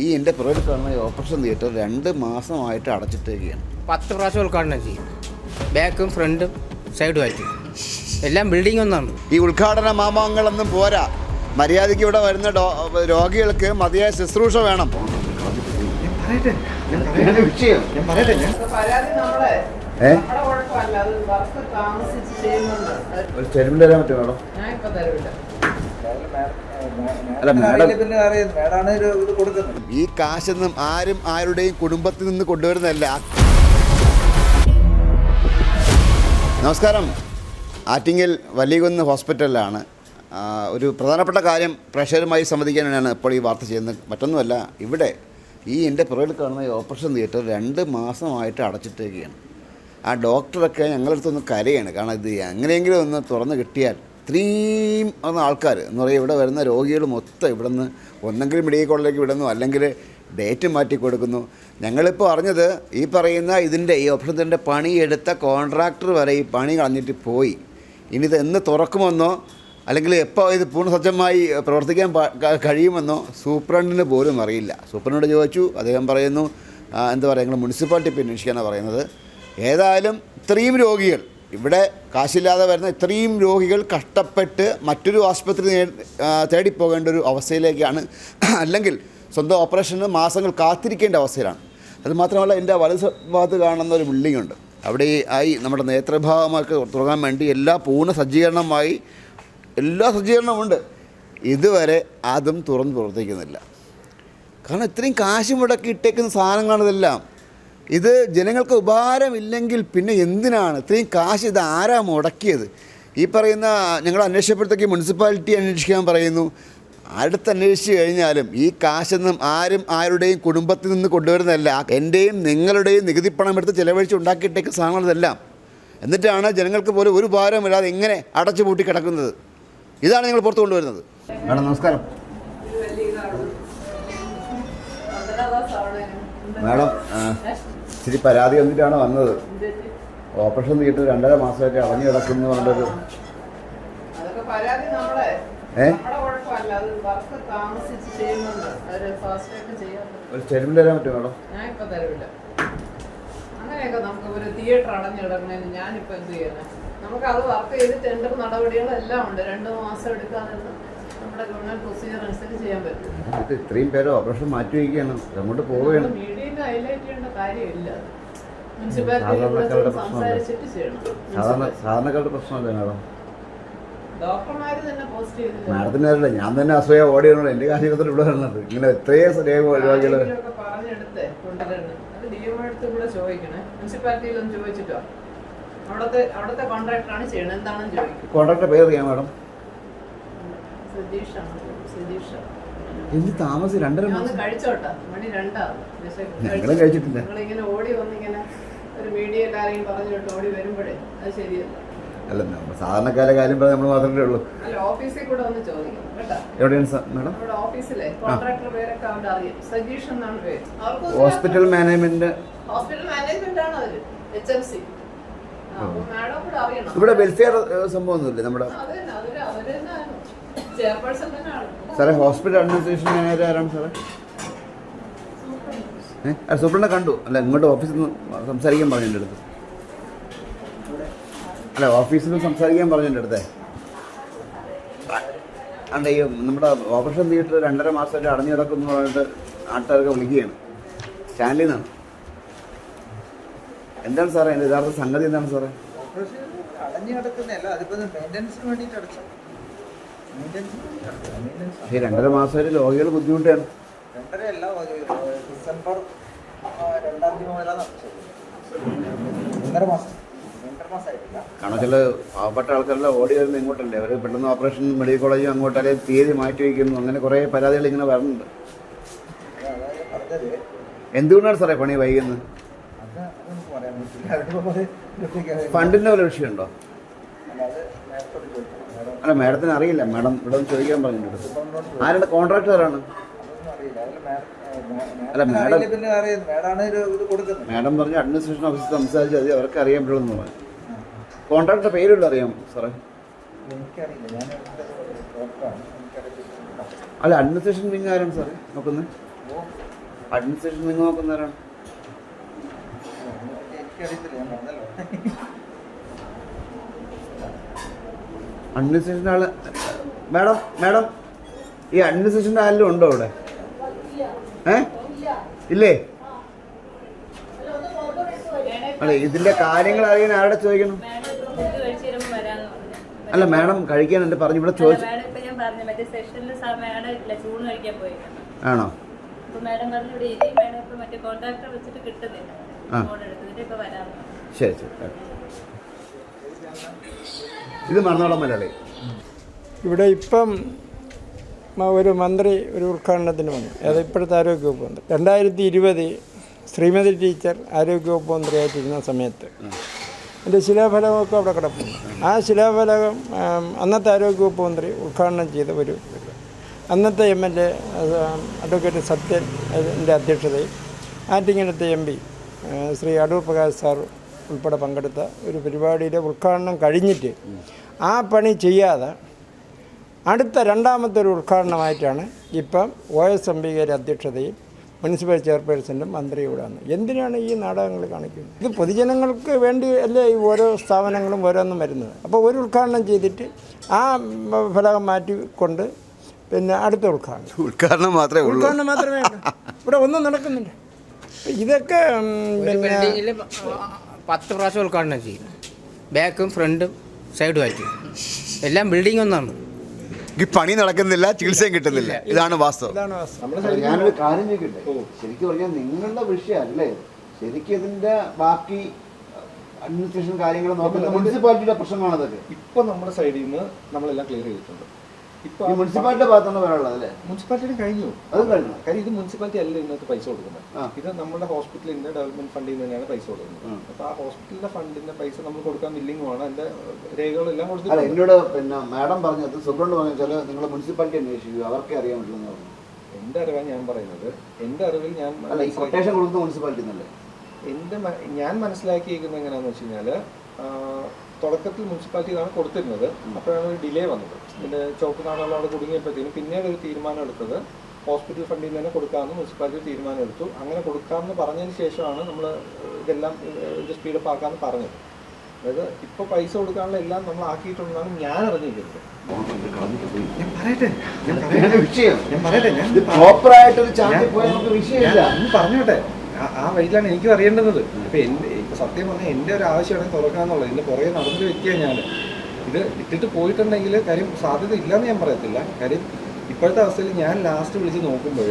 ഈ എന്റെ പുറകിൽ കാണുന്ന ഈ ഓപ്പറേഷൻ തിയേറ്റർ രണ്ട് മാസമായിട്ട് അടച്ചിട്ടിരിക്കുകയാണ് പത്ത് പ്രാവശ്യം ഉദ്ഘാടനം ചെയ്യും. ബാക്കും ഫ്രണ്ടും സൈഡും ആയിട്ട്. എല്ലാം ബിൽഡിംഗ് ഒന്നാണ്. ഈ ഉദ്ഘാടന മാമാങ്ങളൊന്നും പോരാ. മര്യാദയ്ക്ക് ഇവിടെ വരുന്ന രോഗികൾക്ക് മതിയായ ശുശ്രൂഷ വേണം. ഒരു സ്റ്റെമിൽ തരാൻ പറ്റുമോ? മേഡം ഈ കാശൊന്നും ആരും ആരുടെയും കുടുംബത്തിൽ നിന്ന് കൊണ്ടുവരുന്നതല്ല. നമസ്കാരം. ആറ്റിങ്ങൽ വലിയകുന്ന് ഹോസ്പിറ്റലിലാണ്. ഒരു പ്രധാനപ്പെട്ട കാര്യം പ്രേക്ഷകരുമായി സംവദിക്കാനാണ് ഇപ്പോൾ ഈ വാർത്ത ചെയ്യുന്നത്. മറ്റൊന്നുമല്ല ഇവിടെ ഈ എന്റെ പുറകിൽ കാണുന്ന ഈ ഓപ്പറേഷൻ തിയേറ്റർ രണ്ട് മാസമായിട്ട് അടച്ചിട്ടേക്കുകയാണ്. ആ ഡോക്ടറൊക്കെ ഞങ്ങളുടെ അടുത്തൊന്ന് കരയാണ്. കാരണം ഇത് എങ്ങനെയെങ്കിലും ഒന്ന് തുറന്ന് കിട്ടിയാൽ ഇത്രയും വന്ന ആൾക്കാർ എന്ന് പറയുക ഇവിടെ വരുന്ന രോഗികൾ മൊത്തം ഇവിടെ നിന്ന് ഒന്നെങ്കിലും മെഡിക്കൽ കോളേജിലേക്ക് വിടുന്നു അല്ലെങ്കിൽ ഡേറ്റ് മാറ്റി കൊടുക്കുന്നു. ഞങ്ങളിപ്പോൾ അറിഞ്ഞത് ഈ പറയുന്ന ഇതിന്റെ ഈ ഓപ്പറേഷന്റെ പണിയെടുത്ത കോൺട്രാക്ടർ വരെ ഈ പണി കളഞ്ഞിട്ട് പോയി. ഇനി ഇത് എന്ന് തുറക്കുമെന്നോ അല്ലെങ്കിൽ എപ്പോൾ ഇത് പൂർണസജ്ജമായി പ്രവർത്തിക്കാൻ കഴിയുമെന്നോ സൂപ്രണ്ടിന് പോലും അറിയില്ല. സൂപ്രണ്ടിനോട് ചോദിച്ചു അദ്ദേഹം പറയുന്നു എന്താ പറയുക നിങ്ങൾ മുനിസിപ്പാലിറ്റി അന്വേഷിക്കാനാണ് പറയുന്നത്. ഏതായാലും ഇത്രയും രോഗികൾ ഇവിടെ കാശില്ലാതെ വരുന്ന ഇത്രയും രോഗികൾ കഷ്ടപ്പെട്ട് മറ്റൊരു ആശുപത്രി നേ- ആ, തേടിപ്പോകേണ്ട ഒരു അവസ്ഥയിലേക്കാണ്. അല്ലെങ്കിൽ സ്വന്തം ഓപ്പറേഷന് മാസങ്ങൾ കാത്തിരിക്കേണ്ട അവസ്ഥയിലാണ്. അതുമാത്രമല്ല എന്റെ വലത് ഭാഗത്ത് കാണുന്ന ഒരു ബിൽഡിംഗ് ഉണ്ട്. അവിടെ ആയി നമ്മുടെ നേത്രഭാഗമൊക്കെ തുടങ്ങാൻ വേണ്ടി എല്ലാ പൂർണ സജ്ജീകരണമായി എല്ലാ സജ്ജീകരണവും ഉണ്ട്. ഇതുവരെ അതും തുറന്ന് പ്രവർത്തിക്കുന്നില്ല. കാരണം ഇത്രയും കാശ് മുടക്കി ഇട്ടേക്കുന്ന സാധനങ്ങളാണ് ഇതെല്ലാം ഇത് ജനങ്ങൾക്ക് ഉപകാരമില്ലെങ്കിൽ പിന്നെ എന്തിനാണ് ഇത്രയും കാശ് ഇത് ആരാ മുടക്കിയത് ഈ പറയുന്ന ഞങ്ങൾ അന്വേഷിച്ചപ്പോഴത്തേക്ക് മുനിസിപ്പാലിറ്റി അന്വേഷിക്കാൻ പറയുന്നു അടുത്ത് അന്വേഷിച്ച് കഴിഞ്ഞാലും ഈ കാശൊന്നും ആരും ആരുടെയും കുടുംബത്തിൽ നിന്ന് കൊണ്ടുവരുന്നതല്ല എന്റെയും നിങ്ങളുടെയും നികുതി പണം എടുത്ത് ചിലവഴിച്ച് ഉണ്ടാക്കിയിട്ടേക്ക് സാധനങ്ങളതെല്ലാം എന്നിട്ടാണ് ജനങ്ങൾക്ക് പോലും ഒരു ഭാരമില്ലാതെ എങ്ങനെ അടച്ചു പൂട്ടി കിടക്കുന്നത് ഇതാണ് നിങ്ങൾ പുറത്തു കൊണ്ടുവരുന്നത് മേഡം നമസ്കാരം മാഡം ഇച്ചിരി പരാതി വന്നിട്ടാണ് വന്നത്. ഓപ്പറേഷൻ തീട്ട് രണ്ടര മാസമായിട്ട് അടഞ്ഞു കിടക്കുന്നു പറഞ്ഞൊരു ഏ? ഒരു ഒരു സ്റ്റെമിൽ തരാൻ പറ്റുമോ മേഡം? ഞാൻ ഇപ്പൊ തരവില്ല അങ്ങനെയൊക്കെ നമുക്ക് ഒരു തിയേറ്റർ എന്ത് ചെയ്യണം? നമുക്ക് അത് വർക്ക് ചെയ്ത് ടെൻഡർ നടപടികളെല്ലാം ഉണ്ട്. രണ്ട് മാസം എടുക്കാതെ നമ്മുടെ ഗവൺമെന്റ് പ്രൊസീജിയർ അനുസരിച്ച് ചെയ്യാൻ പറ്റും. ഇത്രയും പേര് ഓപ്പറേഷൻ മാറ്റി വയ്ക്കുകയാണ് അങ്ങോട്ട് പോവുകയാണ് മീഡിയയിൽ ഹൈലൈറ്റ് ചെയ്യേണ്ട കാര്യമില്ല. സാധാരണക്കാരുടെ പ്രശ്നമല്ലേ? ചെയ്യണം. സാധാരണ സാധാരണക്കാരുടെ പ്രശ്നമല്ലേ മാഡം? പോസ്റ്റ് ചെയ്തില്ല. മാഡത്തിന് അറിയില്ല ഞാൻ തന്നെ അസൂയ ഓടി എന്റെ കാര്യത്തിൽ ഇവിടെ വരണത്. ഇങ്ങനെ ഇത്രയും രേഖ ചോദിക്കും. കോൺട്രാക്ടർ പേര് അറിയാം മാഡം? ആണ് സുധീഷ് എന്ത് താമസം രണ്ടര മാസം. കഴിച്ചോട്ടെ? മണി രണ്ടാണ് ഞങ്ങൾ കഴിച്ചിട്ടില്ല. നിങ്ങളിങ്ങനെ ഓടി വന്നിങ്ങനെ ഒരു മീഡിയയിൽ പറഞ്ഞിട്ട് ഓടി വരുമ്പോഴേ അത് ശരിയല്ല. അല്ല സാധാരണക്കാരെ കാര്യം പറഞ്ഞാൽ നമ്മൾ മാത്രമേ ഉള്ളൂ. അല്ല ഓഫീസിൽ കൂടെ ഒന്ന് ചോദിക്കണം കേട്ടോ? എവിടെയാണ് മാഡം? ഓഫീസിലെ കോൺട്രാക്ടർ പേരൊക്കെ അവിടെ അറിയാം. സജീഷ് എന്നാണ് പേര്. ഹോസ്പിറ്റൽ മാനേജ്മെന്റ് ഹോസ്പിറ്റൽ മാനേജ്മെന്റ് ആണ് അവർ എച്ച് എം സി ഇവിടെ വെൽഫെയർ സംഭവം ഒന്നുമില്ലേ നമ്മുടെ സാറേ ഹോസ്പിറ്റൽ അഡ്മിനിസ്ട്രേഷൻ മാനേജർ ആരാണ് സാറേ? ഏഹ് അല്ല സൂപ്രണ്ടെ കണ്ടു. അല്ല ഇങ്ങോട്ട് ഓഫീസിൽ നിന്ന് സംസാരിക്കാൻ പറഞ്ഞു എന്റെ അടുത്ത്. അല്ല ഓഫീസിൽ നിന്ന് സംസാരിക്കാൻ പറഞ്ഞു എന്റെ അടുത്തേ. അണ്ട ഈ നമ്മുടെ ഓപ്പറേഷൻ തിയേറ്റർ രണ്ടര മാസമായിട്ട് അടഞ്ഞു കിടക്കുന്നു പറഞ്ഞിട്ട് നാട്ടുകാരൊക്കെ വിളിക്കുകയാണ്. സ്റ്റാൻഡിൽ നിന്നാണ്. എന്താണ് സാറേ എന്റെ യഥാർത്ഥ സംഗതി എന്താണ് സാറേ? അടഞ്ഞു കിടക്കുന്നതല്ല അതിപ്പോൾ മെയിന്റനൻസിന് വേണ്ടിയിട്ട് അടച്ചു മെയിന്റനൻസിന് വേണ്ടിയിട്ട് അടച്ചു മെയിന്റനൻസ് പക്ഷേ രണ്ടര മാസമായിട്ട് രോഗികൾ ബുദ്ധിമുട്ടാണ്. ഡിസംബർ രണ്ടാം തീയതി മുതലാണ് അടച്ചത് ഒന്നര മാസം കാരണം ചില പാവപ്പെട്ട ആൾക്കാരെല്ലാം ഓടി വരുന്നത് ഇങ്ങോട്ടല്ലേ? അവർ പെട്ടെന്ന് ഓപ്പറേഷൻ മെഡിക്കൽ കോളേജും അങ്ങോട്ടൊക്കെ തീയതി മാറ്റി വയ്ക്കുന്നു. അങ്ങനെ കുറേ പരാതികൾ ഇങ്ങനെ വരുന്നുണ്ട് എന്തുകൊണ്ടാണ് സാറേ പണി വൈകുന്നത്? ഫണ്ടിന്റെ ഒരു പ്രത്യേക- ഫണ്ടിന്റെ വല്ല വിഷയമുണ്ടോ? അല്ല, മാഡത്തിന് അറിയില്ല. മാഡം ഇവിടെ ഒന്ന് ചോദിക്കാൻ പറഞ്ഞിട്ടുണ്ട്. ആരുടെ കോൺട്രാക്ടർ ആരാണ് അല്ല, മേഡം മേഡം- പറഞ്ഞ അഡ്മിനിസ്ട്രേഷൻ ഓഫീസിൽ സംസാരിച്ചാൽ മതി. അവർക്ക് അറിയാൻ പറ്റുമെന്ന് പറഞ്ഞു. കോൺട്രാക്ടർ പേരുള്ള അറിയാം സാറേ? അല്ല അഡ്മിനിസ്ട്രേഷൻ വിങ് ആരാണ് സാറേ? നോക്കുന്നത് അഡ്മിനിസ്ട്രേഷൻ നിങ്ങൾ നോക്കുന്നവരാണ്. അഡ്മിനിസ്ട്രേഷന്റെ ആൾ മാഡം മാഡം ഈ അഡ്മിനിസ്ട്രേഷന്റെ ആരെങ്കിലും ഉണ്ടോ അവിടെ? ഏ? ഇല്ലേ? അല്ല ഇതിന്റെ കാര്യങ്ങൾ അറിയാൻ ആരുടെ ചോദിക്കണം? അല്ല മാഡം കഴിക്കാൻ എന്റെ പറഞ്ഞു ഇവിടെ ചോദിച്ചു ആണോ ശരി മാഡം പറഞ്ഞു ഇവിടെ ഇരി മാഡം ഇപ്പൊ മറ്റേ കോൺട്രാക്ടർ വെച്ചിട്ട് കിട്ടുന്നില്ല ആ. ഫോൺ എടുത്തിട്ട് ഇപ്പൊ വരാമെന്ന് പറഞ്ഞു. ശരി ശരി ഇത് മറന്നോളം മലയാളി. ഇവിടെ ഇപ്പം ഒരു മന്ത്രി ഒരു ഉദ്ഘാടനത്തിന് വന്നു. അത് ഇപ്പോഴത്തെ ആരോഗ്യവകുപ്പ് മന്ത്രി. രണ്ടായിരത്തി ഇരുപത് ശ്രീമതി ടീച്ചർ ആരോഗ്യവകുപ്പ് മന്ത്രിയായിട്ടിരുന്ന സമയത്ത് എന്റെ ശിലാഫലമൊക്കെ അവിടെ കിടപ്പുണ്ട്. ആ ശിലാഫലകം അന്നത്തെ ആരോഗ്യവകുപ്പ് മന്ത്രി ഉദ്ഘാടനം ചെയ്ത ഒരു അന്നത്തെ M L A advocate Sathyan എന്റെ അധ്യക്ഷതയിൽ ആറ്റിങ്ങലത്തെ M P Shri Adoor Prakash sir ഉൾപ്പെടെ പങ്കെടുത്ത ഒരു പരിപാടിയുടെ ഉദ്ഘാടനം കഴിഞ്ഞിട്ട് ആ പണി ചെയ്യാതെ അടുത്ത രണ്ടാമത്തെ ഒരു ഉദ്ഘാടനമായിട്ടാണ് ഇപ്പം ഒ എസ് അംബികയുടെ അധ്യക്ഷതയിൽ മുനിസിപ്പൽ ചെയർപേഴ്സന്റെ മന്ത്രിയോടാണ് ഇവിടെ വന്നു എന്തിനാണ് ഈ നാടകങ്ങൾ കാണിക്കുന്നത്? ഇത് പൊതുജനങ്ങൾക്ക് വേണ്ടി അല്ലേ ഈ ഓരോ സ്ഥാപനങ്ങളും ഓരോന്നും വരുന്നത്? അപ്പോൾ ഒരു ഉദ്ഘാടനം ചെയ്തിട്ട് ആ ഫലകം മാറ്റിക്കൊണ്ട് പിന്നെ അടുത്ത ഉദ്ഘാടനം. ഉദ്ഘാടനം മാത്രമേ ഉള്ളൂ. ഉദ്ഘാടനം മാത്രമേ ഉള്ളൂ. ഇവിടെ ഒന്നും നടക്കുന്നില്ല. ഇതൊക്കെ പിന്നെ പത്ത് പ്രാവശ്യം ഉദ്ഘാടനം ചെയ്യും. ബാക്കും ഫ്രണ്ടും സൈഡും ആയിട്ട്. എല്ലാം ബിൽഡിംഗ് ഒന്നാണ്. ഈ പണി നടക്കുന്നില്ല ചികിത്സയും കിട്ടുന്നില്ല. ഇതാണ് വാസ്തവം. ഇതാണ് വാസ്തവം. അല്ല, ഞാനൊരു കാര്യം ചോദിക്കട്ടെ? ശരിക്കും പറഞ്ഞാൽ നിങ്ങളുടെ വിഷയല്ലേ ശരിക്കും ഇതിന്റെ ബാക്കി അഡ്മിനിസ്ട്രേഷൻ കാര്യങ്ങൾ നോക്കുന്ന മുനിസിപ്പാലിറ്റിയുടെ പ്രശ്നമാണ് അതൊക്കെ ഇപ്പൊ നമ്മുടെ സൈഡിൽ നിന്ന് നമ്മളെല്ലാം ക്ലിയർ ചെയ്തിട്ടുണ്ട്. ഇപ്പൊ ഈ മുനിസിപ്പാലിറ്റിയുടെ ഭാഗത്താണ് പറയാനുള്ളത് അല്ലേ? മുനിസിപ്പാലിറ്റി കഴിഞ്ഞു. അത് കഴിഞ്ഞു. കാര്യം ഇത് മുനിസിപ്പാലിറ്റി അല്ല ഇതിനകത്ത് പൈസ കൊടുക്കുന്നത്. ഇത് നമ്മുടെ ഹോസ്പിറ്റലിന്റെ ഡെവലപ്മെന്റ് ഫണ്ടിൽ നിന്ന് തന്നെയാണ് പൈസ കൊടുക്കുന്നത്. അപ്പൊ ആ ഹോസ്പിറ്റലിന്റെ ഫണ്ടിന്റെ പൈസ നമ്മൾ കൊടുക്കാൻ വില്ലിങ്ങുമാണ് അതിന്റെ രേഖകളെല്ലാം കൊടുത്തിട്ടുണ്ട്. എന്നോട് പിന്നെ മാഡം പറഞ്ഞത് സുബ്രണ്ട് പറഞ്ഞു വെച്ചാൽ നിങ്ങൾ മുനിസിപ്പാലിറ്റി അന്വേഷിക്കുക. അവർക്കേ അറിയാൻ പറ്റുള്ളൂ പറഞ്ഞു എന്റെ അറിവാണ് ഞാൻ പറയുന്നത്. എന്റെ അറിവിൽ ഞാൻ കൊട്ടേഷൻ കൊടുക്കുന്ന മുനിസിപ്പാലിറ്റി എന്നല്ലേ എന്റെ ഞാൻ മനസ്സിലാക്കിയിരിക്കുന്നത് എങ്ങനെയാണെന്ന് വെച്ച് കഴിഞ്ഞാൽ ആ, മുനിസിപ്പാലിറ്റി ഇതാണ് കൊടുത്തിരുന്നത് അപ്പോഴാണ് ഒരു ഡിലേ വന്നത്. പിന്നെ ചോപ്പ് നാളുകൾ അവിടെ കുടുങ്ങിയപ്പോഴത്തേനും പിന്നീട് ഒരു തീരുമാനം എടുത്തത് ഹോസ്പിറ്റൽ ഫണ്ടിൽ നിന്ന് തന്നെ കൊടുക്കാമെന്ന് മുനിസിപ്പാലിറ്റി തീരുമാനം എടുത്തു. അങ്ങനെ കൊടുക്കാമെന്ന് പറഞ്ഞതിന് ശേഷമാണ് നമ്മൾ ഇതെല്ലാം ഇത് സ്പീഡപ്പ് ആക്കാമെന്ന് പറഞ്ഞത്. അതായത് ഇപ്പോൾ പൈസ കൊടുക്കാനുള്ള എല്ലാം നമ്മൾ ആക്കിയിട്ടുണ്ടെന്നാണ് ഞാൻ അറിഞ്ഞിരിക്കുന്നത്. പോയാൽ നമുക്ക് വിഷയമില്ല. പറഞ്ഞോട്ടെ. ആ- വഴിയിലാണ് എനിക്കും അറിയേണ്ടത് ഇപ്പൊ ഇപ്പൊ സത്യം പറഞ്ഞാൽ എന്റെ ഒരു ആവശ്യമാണ് തുറക്കാന്നുള്ളത്. ഇതിന്റെ പുറകെ നടന്നൊരു വ്യക്തിയാണ് ഞാൻ ഇത് ഇട്ടിട്ട് പോയിട്ടുണ്ടെങ്കിൽ കാര്യം സാധ്യത ഇല്ലയെന്ന് ഞാൻ പറയത്തില്ല. കാര്യം ഇപ്പോഴത്തെ അവസ്ഥയിൽ ഞാൻ ലാസ്റ്റ് വിളിച്ച് നോക്കുമ്പോൾ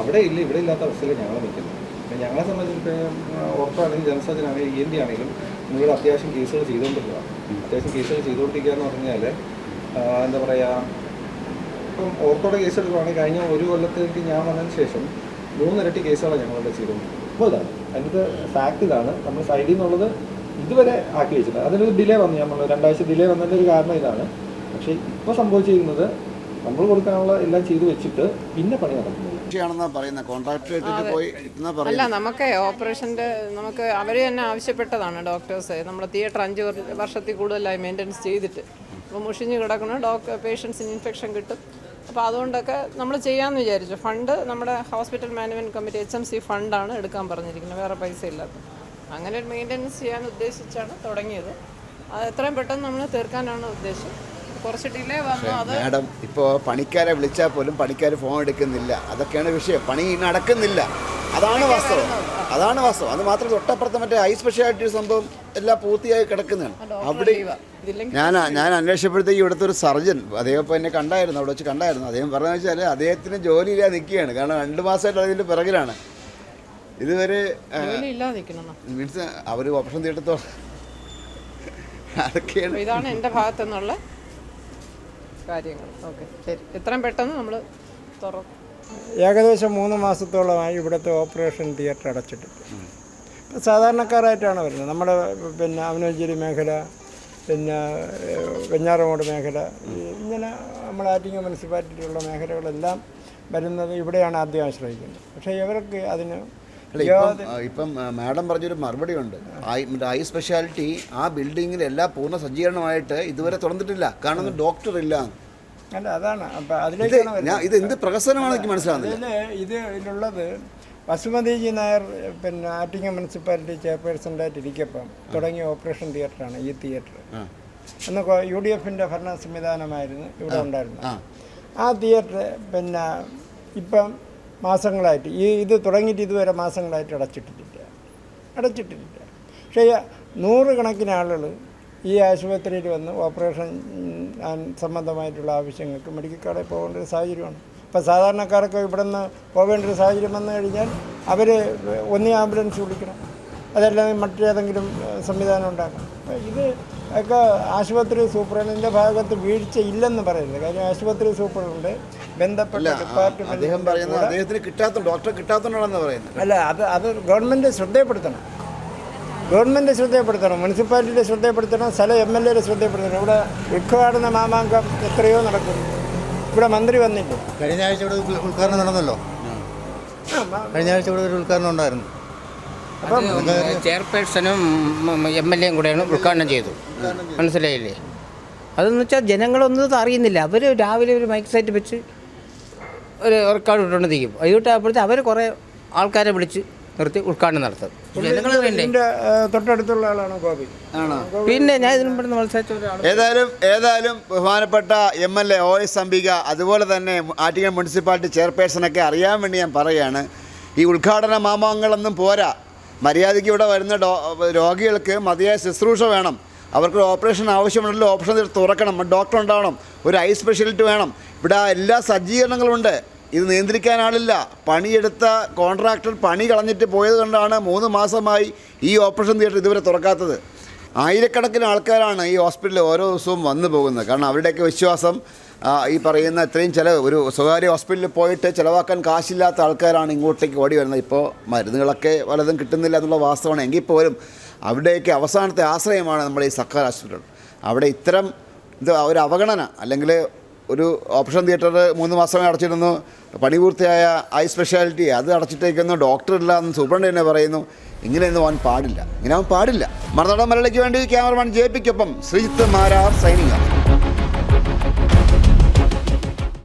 അവിടെ ഇല്ല ഇവിടെ ഇല്ലാത്ത അവസ്ഥയിൽ ഞങ്ങൾ നിൽക്കുന്നത് ഞങ്ങളെ സംബന്ധിച്ച് ഉറപ്പാണെങ്കിൽ ജനസർജനാണെങ്കിലും ഇ എൻ ഡി ആണെങ്കിലും നിങ്ങളുടെ അത്യാവശ്യം കേസുകൾ ചെയ്തുകൊണ്ടിരിക്കുക. അത്യാവശ്യം കേസുകൾ ചെയ്തുകൊണ്ടിരിക്കുക എന്ന് പറഞ്ഞാൽ എന്താ പറയുക ഇപ്പം ഓർത്തോടെ കേസ് എടുക്കുകയാണെങ്കിൽ കഴിഞ്ഞ ഒരു കൊല്ലത്തേക്ക് ഞാൻ വന്നതിന് ശേഷം മൂന്നിരട്ടി കേസുകളാണ് ഞങ്ങളിവിടെ ചെയ്തുകൊണ്ടിരിക്കുന്നത്. അപ്പോൾ ഇതാണ് അതിന്റെ ഫാക്ട് ഇതാണ്. നമ്മൾ സൈഡിൽ നിന്നുള്ളത് ഇതുവരെ ആക്കി വെച്ചിട്ടുണ്ട് അതിനൊരു ഡിലേ വന്നു. നമ്മൾ പറഞ്ഞു രണ്ടാഴ്ച ഡിലേ വന്നതിന്റെ ഒരു കാരണം ഇതാണ്. പക്ഷേ ഇപ്പോൾ സംഭവിച്ചിരിക്കുന്നത് നമ്മൾ കൊടുക്കാനുള്ള എല്ലാം ചെയ്തു വെച്ചിട്ട് പിന്നെ പണി നടക്കുന്നില്ല. അല്ല നമുക്ക് ഓപ്പറേഷന്റെ നമുക്ക് അവർ തന്നെ ആവശ്യപ്പെട്ടതാണ് ഡോക്ടേഴ്സ് നമ്മൾ തിയേറ്റർ അഞ്ച് വർ- വർഷത്തിൽ കൂടുതലായി മെയിന്റനൻസ് ചെയ്തിട്ട്. അപ്പോൾ മുഷിഞ്ഞ് കിടക്കണം ഡോക്ടർ പേഷ്യൻസിന് ഇൻഫെക്ഷൻ കിട്ടും. അപ്പോൾ അതുകൊണ്ടൊക്കെ നമ്മൾ ചെയ്യാമെന്ന് വിചാരിച്ചു. ഫണ്ട് നമ്മുടെ hospital management committee H M C ഫണ്ടാണ് എടുക്കാൻ പറഞ്ഞിരിക്കുന്നത്. വേറെ പൈസ ഇല്ലാത്ത അങ്ങനെ ഒരു മെയിന്റനൻസ് ചെയ്യാൻ ഉദ്ദേശിച്ചാണ് തുടങ്ങിയത്. അത് എത്രയും പെട്ടെന്ന് നമ്മൾ തീർക്കാനാണ് ഉദ്ദേശം. കുറച്ച് ഡിലേ വന്നു അത്? മാഡം ഇപ്പോൾ പണിക്കാരെ വിളിച്ചാൽ പോലും പണിക്കാർ ഫോൺ എടുക്കുന്നില്ല. അതൊക്കെയാണ് വിഷയം. പണി നടക്കുന്നില്ല. അതാണ് വാസ്തവം. അതാണ് വാസ്തവം. അത് മാത്രം തൊട്ടപ്പുറത്ത് മറ്റേ ഐ സ്പെഷ്യാലിറ്റി സംഭവം എല്ലാം പൂർത്തിയായി കിടക്കുന്നതാണ് അവിടെ ഞാൻ ഞാൻ അന്വേഷിച്ചപ്പോഴത്തേക്ക് ഇവിടുത്തെ ഒരു സർജൻ അദ്ദേഹം ഇപ്പോൾ എന്നെ കണ്ടായിരുന്നു അവിടെ വെച്ച് കണ്ടായിരുന്നു. അദ്ദേഹം പറഞ്ഞു വെച്ചാൽ അദ്ദേഹത്തിന് ജോലിയില്ലാതെ നിൽക്കുകയാണ്. കാരണം രണ്ട് മാസമായിട്ട് അതിന്റെ പിറകിലാണ്. ഇതുവരെ മീൻസ് അവർ ഓപ്ഷൻ തീട്ടത്തോ അതൊക്കെയാണ്. ഇതാണ് എന്റെ ഭാഗത്തു നിന്നുള്ള കാര്യങ്ങൾ. ഓക്കെ ശരി. എത്രയും പെട്ടെന്ന് നമ്മൾ തുറക്കും ഏകദേശം മൂന്ന് മാസത്തോളമായി ഇവിടുത്തെ ഓപ്പറേഷൻ തിയേറ്റർ അടച്ചിട്ടിട്ട് സാധാരണക്കാരായിട്ടാണ് വരുന്നത്. നമ്മുടെ പിന്നെ അവനോഞ്ചേരി മേഖല പിന്നെ വെഞ്ഞാറമോട് മേഖല ഇങ്ങനെ നമ്മുടെ ആറ്റിങ്ങ മുനിസിപ്പാലിറ്റിയിലുള്ള മേഖലകളെല്ലാം വരുന്നത് ഇവിടെയാണ് ആദ്യം ആശ്രയിക്കുന്നത്. പക്ഷേ ഇവർക്ക് അതിന് അല്ല ഇപ്പം ഇപ്പം മാഡം പറഞ്ഞൊരു മറുപടി ഉണ്ട് ഐ മറ്റേ ഐ സ്പെഷ്യാലിറ്റി ആ ബിൽഡിങ്ങിൽ എല്ലാ പൂർണ സജ്ജീകരണമായിട്ട് ഇതുവരെ തുറന്നിട്ടില്ല. കാരണം ഡോക്ടർ ഇല്ല. അല്ല അതാണ്. അപ്പം ഞാൻ ഇത് എന്ത് പ്രഹസനമാണ് എനിക്ക് മനസ്സിലാകുന്നത് ഇത് ഇതിലുള്ളത് വസുമതിജി നായർ പിന്നെ ആറ്റിങ്ങ മുനിസിപ്പാലിറ്റി ചെയർപേഴ്സണായിട്ട് ഇരിക്കപ്പം തുടങ്ങിയ ഓപ്പറേഷൻ തിയേറ്ററാണ് ഈ തിയേറ്റർ. അന്ന് യു ഡി എഫിന്റെ ഭരണ സംവിധാനമായിരുന്നു ഇവിടെ ഉണ്ടായിരുന്നത്. ആ. ആ തിയേറ്റർ പിന്നെ ഇപ്പം മാസങ്ങളായിട്ട്. ഈ ഇത് തുടങ്ങിയിട്ട് ഇതുവരെ മാസങ്ങളായിട്ട് അടച്ചിട്ടിട്ടില്ല. അടച്ചിട്ടിട്ടില്ല. പക്ഷേ നൂറുകണക്കിന് ആളുകൾ ഈ ആശുപത്രിയിൽ വന്ന് ഓപ്പറേഷൻ സംബന്ധമായിട്ടുള്ള ആവശ്യങ്ങൾക്ക് മെഡിക്കൽ കാർഡിൽ പോകേണ്ട ഒരു സാഹചര്യമാണ്. ഇപ്പോൾ സാധാരണക്കാർക്ക് ഇവിടെ നിന്ന് പോകേണ്ട ഒരു സാഹചര്യം വന്നു കഴിഞ്ഞാൽ അവർ ഒന്നീ ആംബുലൻസ് വിളിക്കണം. അതല്ലെങ്കിൽ മറ്റേതെങ്കിലും സംവിധാനം ഉണ്ടാക്കണം അപ്പോൾ ഇത് ഒക്കെ ആശുപത്രി സൂപ്രണ്ടിന്റെ ഭാഗത്ത് വീഴ്ച ഇല്ലെന്ന് പറയുന്നത്. കാര്യം ആശുപത്രി സൂപ്രണ്ട് ബന്ധപ്പെട്ട അല്ല അദ്ദേഹം പറയുന്നത് അദ്ദേഹത്തിന് കിട്ടാത്ത കിട്ടാത്തതുകൊണ്ടാണെന്ന് പറയുന്നത്. അല്ല അത് അത് ഗവൺമെന്റ് ശ്രദ്ധയപ്പെടുത്തണം. ഗവൺമെന്റ് ശ്രദ്ധയപ്പെടുത്തണം മുനിസിപ്പാലിറ്റിയുടെ ശ്രദ്ധയപ്പെടുത്തണം സ്ഥല എം എൽ എയുടെ ശ്രദ്ധയപ്പെടുത്തണം. ഇവിടെ ഉദ്ഘാടന മാമാങ്കം എത്രയോ നടക്കും ഇവിടെ മന്ത്രി വന്നില്ല. കഴിഞ്ഞ ആഴ്ച ഇവിടെ ഉദ്ഘ- ഉദ്ഘാടനം നടന്നല്ലോ? കഴിഞ്ഞ ആഴ്ച ഇവിടെ ഒരു ഉദ്ഘാടനം ഉണ്ടായിരുന്നു. ചെയർപേഴ്സണും എം എൽ എയും കൂടെയാണ് ഉദ്ഘാടനം ചെയ്തു. മനസ്സിലായില്ലേ? അതെന്ന് വെച്ചാൽ ജനങ്ങളൊന്നും അറിയുന്നില്ല. അവർ രാവിലെ ഒരു മൈക്ക് സെറ്റ് വെച്ച് ഒരു റെക്കോർഡ് ഇട്ടുകൊണ്ടിരിക്കും. വൈകിട്ടാകുമ്പോഴത്തെ അവർ കുറേ ആൾക്കാരെ വിളിച്ച് നിർത്തി ഉദ്ഘാടനം നടത്തും. ജനങ്ങൾ തൊട്ടടുത്തുള്ള ആളാണ് ഗോപി? ആണോ? പിന്നെ ഞാൻ ഇതിനും പെടുന്ന മത്സരിച്ച ഒരാൾ ഏതായാലും ഏതായാലും ബഹുമാനപ്പെട്ട M L A O S Ambika അതുപോലെ തന്നെ ആറ്റിങ്ങൽ മുനിസിപ്പാലിറ്റി ചെയർപേഴ്സണൊക്കെ അറിയാൻ വേണ്ടി ഞാൻ പറയുകയാണ്. ഈ ഉദ്ഘാടന മാമാങ്ങളൊന്നും പോരാ. മര്യാദയ്ക്ക് ഇവിടെ വരുന്ന രോഗികൾക്ക് മതിയായ ശുശ്രൂഷ വേണം. അവർക്ക് ഓപ്പറേഷൻ ആവശ്യമുണ്ടല്ലോ ഓപ്പറേഷൻ തുറക്കണം. ഡോക്ടർ ഉണ്ടാവണം. ഒരു ഐ സ്പെഷ്യലിറ്റി വേണം. ഇവിടെ എല്ലാ സജ്ജീകരണങ്ങളുമുണ്ട്. ഇത് നിയന്ത്രിക്കാൻ ആളില്ല. പണിയെടുത്ത കോൺട്രാക്ടർ പണി കളഞ്ഞിട്ട് പോയത് കൊണ്ടാണ് മൂന്ന് മാസമായി ഈ ഓപ്പറേഷൻ തിയേറ്റർ ഇതുവരെ തുറക്കാത്തത്. ആയിരക്കണക്കിന് ആൾക്കാരാണ് ഈ ഹോസ്പിറ്റലിൽ ഓരോ ദിവസവും വന്നു പോകുന്നത്. കാരണം അവരുടെയൊക്കെ വിശ്വാസം ഈ പറയുന്ന ഇത്രയും ചിലവ് ഒരു സ്വകാര്യ ഹോസ്പിറ്റലിൽ പോയിട്ട് ചിലവാക്കാൻ കാശില്ലാത്ത ആൾക്കാരാണ് ഇങ്ങോട്ടേക്ക് ഓടി വരുന്നത്. ഇപ്പോൾ മരുന്നുകളൊക്കെ പലതും കിട്ടുന്നില്ല എന്നുള്ള വാസ്തവമാണ്. എങ്കിൽ പോലും അവിടെയൊക്കെ അവസാനത്തെ ആശ്രയമാണ് നമ്മുടെ ഈ സർക്കാർ ആശുപത്രികൾ അവിടെ ഇത്തരം ഇത് ഒരു അവഗണന അല്ലെങ്കിൽ ഒരു ഓപ്പറേഷൻ തിയേറ്റർ മൂന്ന് മാസമേ അടച്ചിരുന്നു. പണി പൂർത്തിയായ ഐ സ്പെഷ്യാലിറ്റി അത് അടച്ചിട്ടേക്കുന്നു. ഡോക്ടർ ഇല്ല എന്ന് സൂപ്രണ്ട് തന്നെ പറയുന്നു ഇങ്ങനെയൊന്നും അവൻ പാടില്ല. ഇങ്ങനെ അവൻ പാടില്ല. മറുനാടൻ മലയാളിക്ക് വേണ്ടി ക്യാമറമാൻ ജെ പിക്കൊപ്പം ശ്രീജിത്ത് മാരാർ സൈനിക.